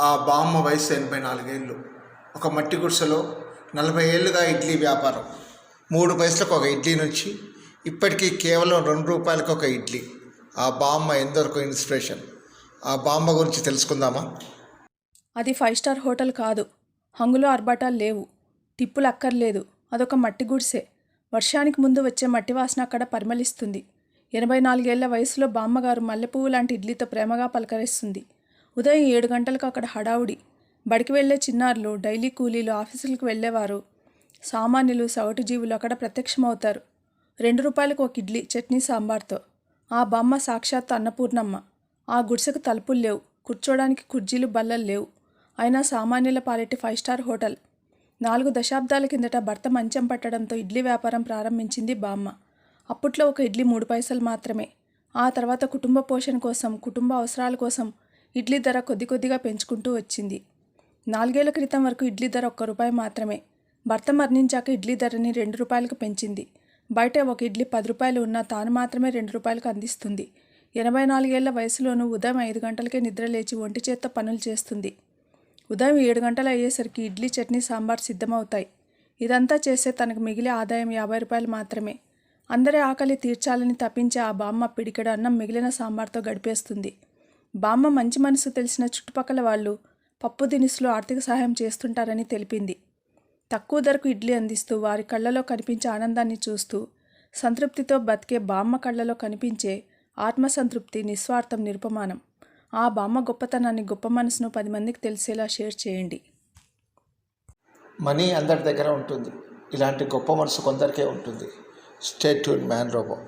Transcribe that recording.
ఆ బామ్మ వయసు ఎనభై నాలుగేళ్ళు. ఒక మట్టి గుడిసెలో నలభై ఏళ్ళుగా ఇడ్లీ వ్యాపారం. మూడు పైసలకు ఒక ఇడ్లీ నుంచి ఇప్పటికీ కేవలం రెండు రూపాయలకు ఒక ఇడ్లీ. ఆ బామ్మ ఎందరికో ఇన్స్పిరేషన్? ఆ బామ్మ గురించి తెలుసుకుందామా? అది ఫైవ్ స్టార్ హోటల్ కాదు. హంగులో ఆర్భాటాలు లేవు. టిప్పులు అక్కర్లేదు. అదొక మట్టి గుడిసె. వర్షానికి ముందు వచ్చే మట్టి వాసన అక్కడ పరిమళిస్తుంది. ఎనభై నాలుగేళ్ళ వయసులో బామ్మగారు మల్లెపువ్వు లాంటి ఇడ్లీతో ప్రేమగా పలకరిస్తుంది. ఉదయం ఏడు గంటలకు అక్కడ హడావుడి. బడికి వెళ్ళే చిన్నారులు డైలీ కూలీలు ఆఫీసులకు వెళ్ళేవారు. సామాన్యులు సగటు జీవులు అక్కడ ప్రత్యక్షమవుతారు. రెండు రూపాయలకు ఒక ఇడ్లీ చట్నీ సాంబార్తో. ఆ బొమ్మ సాక్షాత్ అన్నపూర్ణమ్మ. ఆ గుడిసెకు తలుపులు లేవు. కూర్చోడానికి కుర్జీలు బల్లలు లేవు. అయినా సామాన్యుల పాలిటి ఫైవ్ స్టార్ హోటల్. నాలుగు దశాబ్దాల కిందట భర్త మంచం పట్టడంతో ఇడ్లీ వ్యాపారం ప్రారంభించింది బామ్మ. అప్పట్లో ఒక ఇడ్లీ మూడు పైసలు మాత్రమే. ఆ తర్వాత కుటుంబ పోషణ కోసం కుటుంబ అవసరాల కోసం ఇడ్లీ ధర కొద్ది కొద్దిగా పెంచుకుంటూ వచ్చింది. నాలుగేళ్ళ క్రితం వరకు ఇడ్లీ ధర ఒక్క రూపాయి మాత్రమే. భర్త మరణించాక ఇడ్లీ ధరని రెండు రూపాయలకు పెంచింది. బయట ఒక ఇడ్లీ పది రూపాయలు ఉన్నా తాను మాత్రమే రెండు రూపాయలకు అందిస్తుంది. ఎనభై నాలుగేళ్ళ వయసులోనూ ఉదయం ఐదు గంటలకే నిద్ర లేచి ఒంటి చేత్తో పనులు చేస్తుంది. ఉదయం ఏడు గంటలు అయ్యేసరికి ఇడ్లీ చట్నీ సాంబార్ సిద్ధమవుతాయి. ఇదంతా చేస్తే తనకు మిగిలే ఆదాయం యాభై రూపాయలు మాత్రమే. అందరి ఆకలి తీర్చాలని తప్పించే ఆ బామ్మ పిడికెడు అన్నం మిగిలిన సాంబార్తో గడిపేస్తుంది. బామ్మ మంచి మనసు తెలిసిన చుట్టుపక్కల వాళ్ళు పప్పు దినుసులు ఆర్థిక సహాయం చేస్తుంటారని తెలిపింది. తక్కువ ధరకు ఇడ్లీ అందిస్తూ వారి కళ్ళలో కనిపించే ఆనందాన్ని చూస్తూ సంతృప్తితో బతికే బామ్మ కళ్ళలో కనిపించే ఆత్మసంతృప్తి నిస్వార్థం నిరుపమానం. ఆ బామ్మ గొప్పతనాన్ని గొప్ప మనసును పది మందికి తెలిసేలా షేర్ చేయండి. మనీ అందరి దగ్గర ఉంటుంది. ఇలాంటి గొప్ప మనసు కొందరికే ఉంటుంది. Statesman robot.